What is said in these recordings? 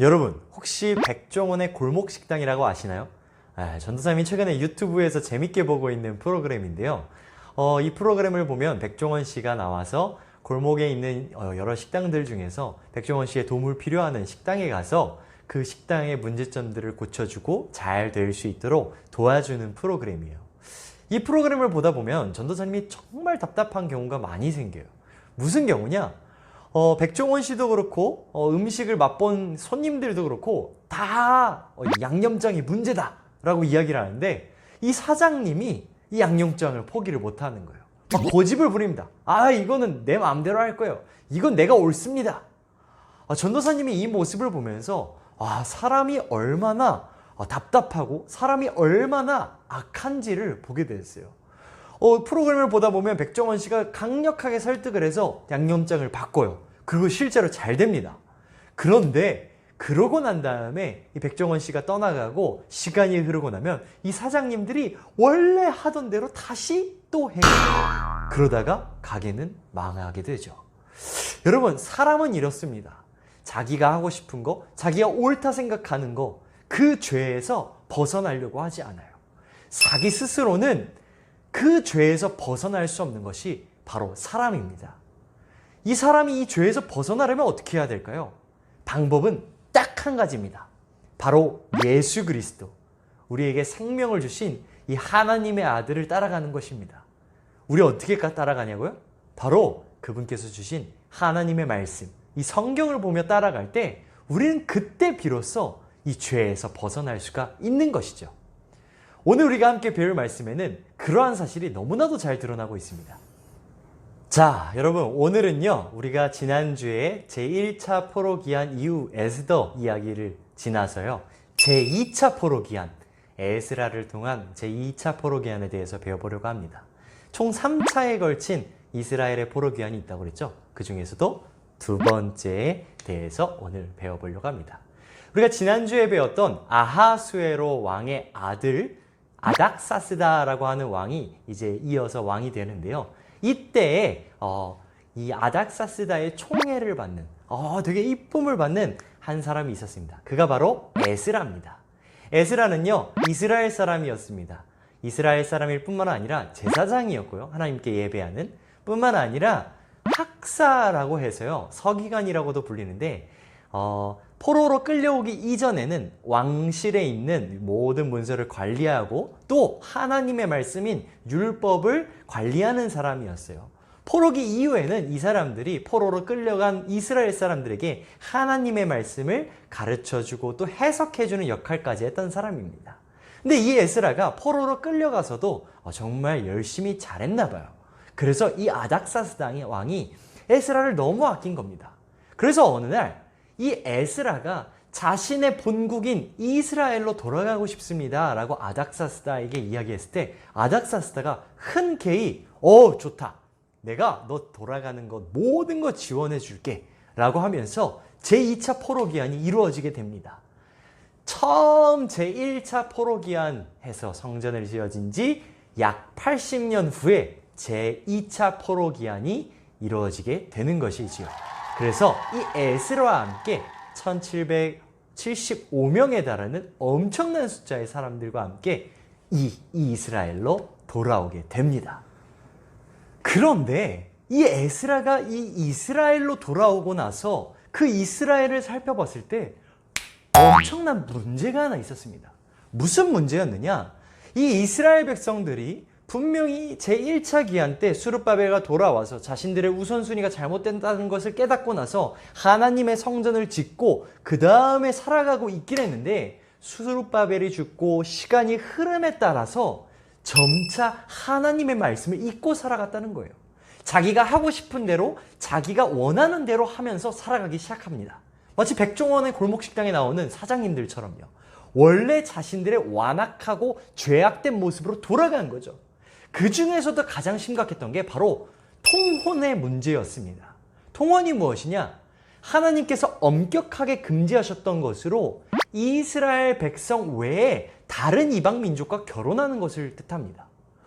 여러분 혹시 백종원의 골목 식당이라고 아시나요? 아, 전도사님이 최근에 유튜브에서 재밌게 보고 있는 프로그램인데요. 어, 이 프로그램을 보면 백종원 씨가 나와서 골목에 있는 어, 여러 식당들 중에서 백종원 씨의 도움을 필요하는 식당에 가서 그 식당의 문제점들을 고쳐주고 잘 될 수 있도록 도와주는 프로그램이에요. 이 프로그램을 보다 보면 전도사님이 정말 답답한 경우가 많이 생겨요. 무슨 경우냐? 어, 백종원 씨도 그렇고 어, 음식을 맛본 손님들도 그렇고 다 어, 양념장이 문제다 라고 이야기를 하는데 이 사장님이 이 양념장을 포기를 못하는 거예요. 막 고집을 부립니다. 아 이거는 내 마음대로 할 거예요. 이건 내가 옳습니다. 아, 전도사님이 이 모습을 보면서 아, 사람이 얼마나 아, 답답하고 사람이 얼마나 악한지를 보게 됐어요. 어, 프로그램을 보다 보면 백종원 씨가 강력하게 설득을 해서 양념장을 바꿔요. 그리고 실제로 잘 됩니다. 그런데 그러고 난 다음에 이 백종원 씨가 떠나가고 시간이 흐르고 나면 이 사장님들이 원래 하던 대로 다시 또 해요. 그러다가 가게는 망하게 되죠. 여러분, 사람은 이렇습니다. 자기가 하고 싶은 거, 자기가 옳다 생각하는 거, 그 죄에서 벗어나려고 하지 않아요. 자기 스스로는 그 죄에서 벗어날 수 없는 것이 바로 사람입니다. 이 사람이 이 죄에서 벗어나려면 어떻게 해야 될까요? 방법은 딱 한 가지입니다. 바로 예수 그리스도. 우리에게 생명을 주신 이 하나님의 아들을 따라가는 것입니다. 우리 어떻게 따라가냐고요? 바로 그분께서 주신 하나님의 말씀, 이 성경을 보며 따라갈 때 우리는 그때 비로소 이 죄에서 벗어날 수가 있는 것이죠. 오늘 우리가 함께 배울 말씀에는 그러한 사실이 너무나도 잘 드러나고 있습니다. 자, 여러분, 오늘은요, 우리가 지난주에 제1차 포로 기한 이후 에스더 이야기를 지나서요, 제2차 포로 기한, 에스라를 통한 제2차 포로 기한에 대해서 배워보려고 합니다. 총 3차에 걸친 이스라엘의 포로 기한이 있다고 그랬죠? 그 중에서도 두 번째에 대해서 오늘 배워보려고 합니다. 우리가 지난주에 배웠던 아하수에로 왕의 아들 아닥사스다라고 하는 왕이 이제 이어서 왕이 되는데요. 이때 어, 이 아닥사스다의 총애를 받는 어, 되게 이쁨을 받는 한 사람이 있었습니다. 그가 바로 에스라입니다. 에스라는요 이스라엘 사람이었습니다. 이스라엘 사람일 뿐만 아니라 제사장이었고요. 하나님께 예배하는 뿐만 아니라 학사라고 해서요 서기관이라고도 불리는데 어, 포로로 끌려오기 이전에는 왕실에 있는 모든 문서를 관리하고 또 하나님의 말씀인 율법을 관리하는 사람이었어요. 포로기 이후에는 이 사람들이 포로로 끌려간 이스라엘 사람들에게 하나님의 말씀을 가르쳐 주고 또 해석해 주는 역할까지 했던 사람입니다. 근데 이 에스라가 포로로 끌려가서도 정말 열심히 잘했나 봐요. 그래서 이 아닥사스당의 왕이 에스라를 너무 아낀 겁니다. 그래서 어느 날 이 에스라가 자신의 본국인 이스라엘로 돌아가고 싶습니다. 라고 아닥사스다에게 이야기했을 때 아닥사스다가 흔쾌히 어 좋다. 내가 너 돌아가는 것 모든 거 지원해 줄게. 라고 하면서 제2차 포로기한이 이루어지게 됩니다. 처음 제1차 포로기한에서 성전을 지어진 지 약 80년 후에 제2차 포로기한이 이루어지게 되는 것이지요. 그래서 이 에스라와 함께 1775명에 달하는 엄청난 숫자의 사람들과 함께 이 이스라엘로 돌아오게 됩니다. 그런데 이 에스라가 이 이스라엘로 돌아오고 나서 그 이스라엘을 살펴봤을 때 엄청난 문제가 하나 있었습니다. 무슨 문제였느냐? 이 이스라엘 백성들이 분명히 제1차 기한 때 수르바벨가 돌아와서 자신들의 우선순위가 잘못된다는 것을 깨닫고 나서 하나님의 성전을 짓고 그 다음에 살아가고 있긴 했는데 수르바벨이 죽고 시간이 흐름에 따라서 점차 하나님의 말씀을 잊고 살아갔다는 거예요. 자기가 하고 싶은 대로 자기가 원하는 대로 하면서 살아가기 시작합니다. 마치 백종원의 골목식당에 나오는 사장님들처럼요. 원래 자신들의 완악하고 죄악된 모습으로 돌아간 거죠. 그 중에서도 가장 심각했던 게 바로 통혼의 문제였습니다. 통혼이 무엇이냐? 하나님께서 엄격하게 금지하셨던 것으로 이스라엘 백성 외에 다른 이방 민족과 결혼하는 것을 뜻합니다.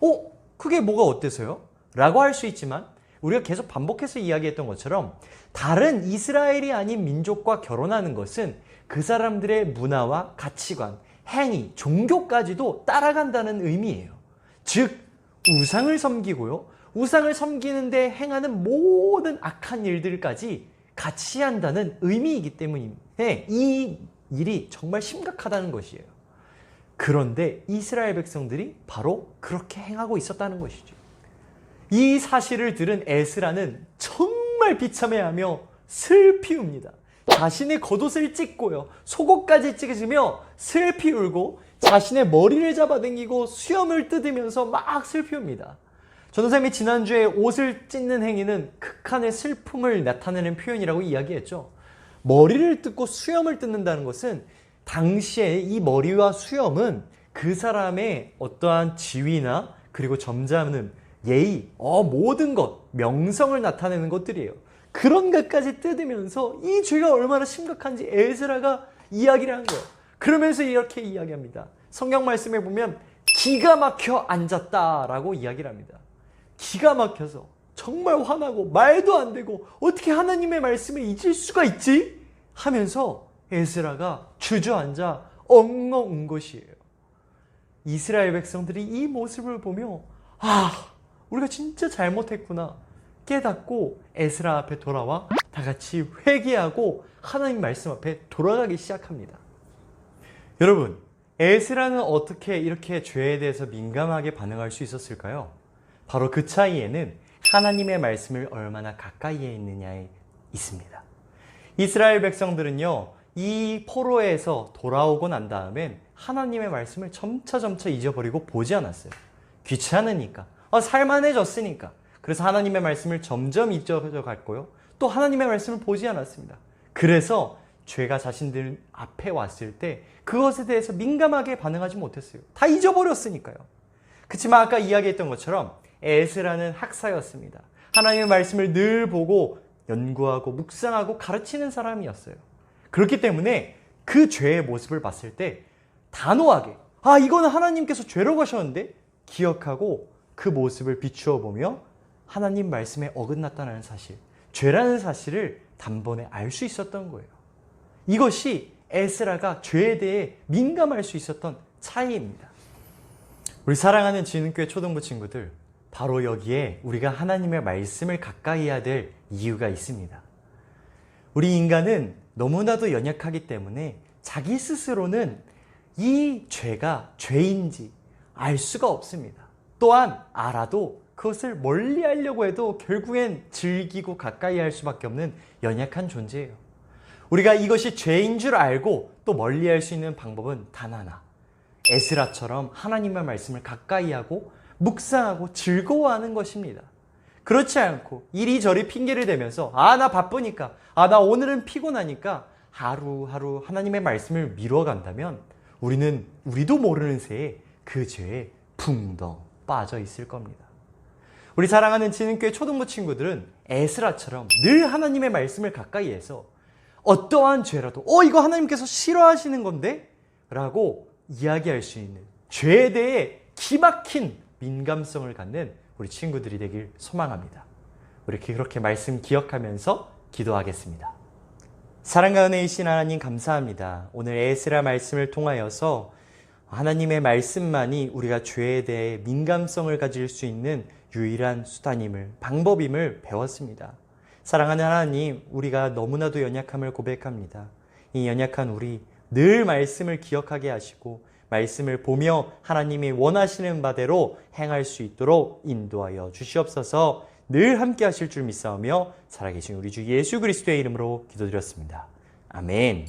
어? 그게 뭐가 어때서요? 라고 할 수 있지만 우리가 계속 반복해서 이야기했던 것처럼 다른 이스라엘이 아닌 민족과 결혼하는 것은 그 사람들의 문화와 가치관, 행위, 종교까지도 따라간다는 의미예요. 즉, 우상을 섬기고요. 우상을 섬기는데 행하는 모든 악한 일들까지 같이 한다는 의미이기 때문에 이 일이 정말 심각하다는 것이에요. 그런데 이스라엘 백성들이 바로 그렇게 행하고 있었다는 것이죠. 이 사실을 들은 에스라는 정말 비참해하며 슬피웁니다. 자신의 겉옷을 찢고요. 속옷까지 찢으며 슬피 울고 자신의 머리를 잡아당기고 수염을 뜯으면서 막 슬피 웁니다. 전도사님이 지난주에 옷을 찢는 행위는 극한의 슬픔을 나타내는 표현이라고 이야기했죠. 머리를 뜯고 수염을 뜯는다는 것은 당시에 이 머리와 수염은 그 사람의 어떠한 지위나 그리고 점잖음, 예의, 어, 모든 것, 명성을 나타내는 것들이에요. 그런 것까지 뜯으면서 이 죄가 얼마나 심각한지 에스라가 이야기를 한 거예요. 그러면서 이렇게 이야기합니다. 성경 말씀에 보면 기가 막혀 앉았다라고 이야기를 합니다. 기가 막혀서 정말 화나고 말도 안 되고 어떻게 하나님의 말씀을 잊을 수가 있지? 하면서 에스라가 주저앉아 엉엉 운 것이에요. 이스라엘 백성들이 이 모습을 보며 아, 우리가 진짜 잘못했구나 깨닫고 에스라 앞에 돌아와 다 같이 회개하고 하나님 말씀 앞에 돌아가기 시작합니다. 여러분, 에스라는 어떻게 이렇게 죄에 대해서 민감하게 반응할 수 있었을까요? 바로 그 차이에는 하나님의 말씀을 얼마나 가까이에 있느냐에 있습니다. 이스라엘 백성들은요, 이 포로에서 돌아오고 난 다음엔 하나님의 말씀을 점차점차 잊어버리고 보지 않았어요. 귀찮으니까. 어, 살만해졌으니까. 그래서 하나님의 말씀을 점점 잊어져 갔고요. 또 하나님의 말씀을 보지 않았습니다. 그래서 죄가 자신들 앞에 왔을 때 그것에 대해서 민감하게 반응하지 못했어요. 다 잊어버렸으니까요. 그렇지만 아까 이야기했던 것처럼 에스라는 학사였습니다. 하나님의 말씀을 늘 보고 연구하고 묵상하고 가르치는 사람이었어요. 그렇기 때문에 그 죄의 모습을 봤을 때 단호하게 아 이거는 하나님께서 죄라고 하셨는데 기억하고 그 모습을 비추어 보며 하나님 말씀에 어긋났다는 사실, 죄라는 사실을 단번에 알 수 있었던 거예요. 이것이 에스라가 죄에 대해 민감할 수 있었던 차이입니다. 우리 사랑하는 지능교회 초등부 친구들, 바로 여기에 우리가 하나님의 말씀을 가까이 해야 될 이유가 있습니다. 우리 인간은 너무나도 연약하기 때문에 자기 스스로는 이 죄가 죄인지 알 수가 없습니다. 또한 알아도 그것을 멀리 하려고 해도 결국엔 즐기고 가까이 할 수밖에 없는 연약한 존재예요. 우리가 이것이 죄인 줄 알고 또 멀리 할 수 있는 방법은 단 하나. 에스라처럼 하나님의 말씀을 가까이 하고 묵상하고 즐거워하는 것입니다. 그렇지 않고 이리저리 핑계를 대면서 아 나 바쁘니까 아 나 오늘은 피곤하니까 하루하루 하나님의 말씀을 미뤄간다면 우리는 우리도 모르는 새에 그 죄에 붕덩 빠져 있을 겁니다. 우리 사랑하는 지능교회 초등부 친구들은 에스라처럼 늘 하나님의 말씀을 가까이 해서 어떠한 죄라도 어 이거 하나님께서 싫어하시는 건데? 라고 이야기할 수 있는 죄에 대해 기막힌 민감성을 갖는 우리 친구들이 되길 소망합니다. 우리 그렇게 말씀 기억하면서 기도하겠습니다. 사랑과 은혜이신 하나님 감사합니다. 오늘 에스라 말씀을 통하여서 하나님의 말씀만이 우리가 죄에 대해 민감성을 가질 수 있는 유일한 수단임을, 방법임을 배웠습니다. 사랑하는 하나님, 우리가 너무나도 연약함을 고백합니다. 이 연약한 우리 늘 말씀을 기억하게 하시고 말씀을 보며 하나님이 원하시는 바대로 행할 수 있도록 인도하여 주시옵소서 늘 함께 하실 줄 믿사오며 살아계신 우리 주 예수 그리스도의 이름으로 기도드렸습니다. 아멘.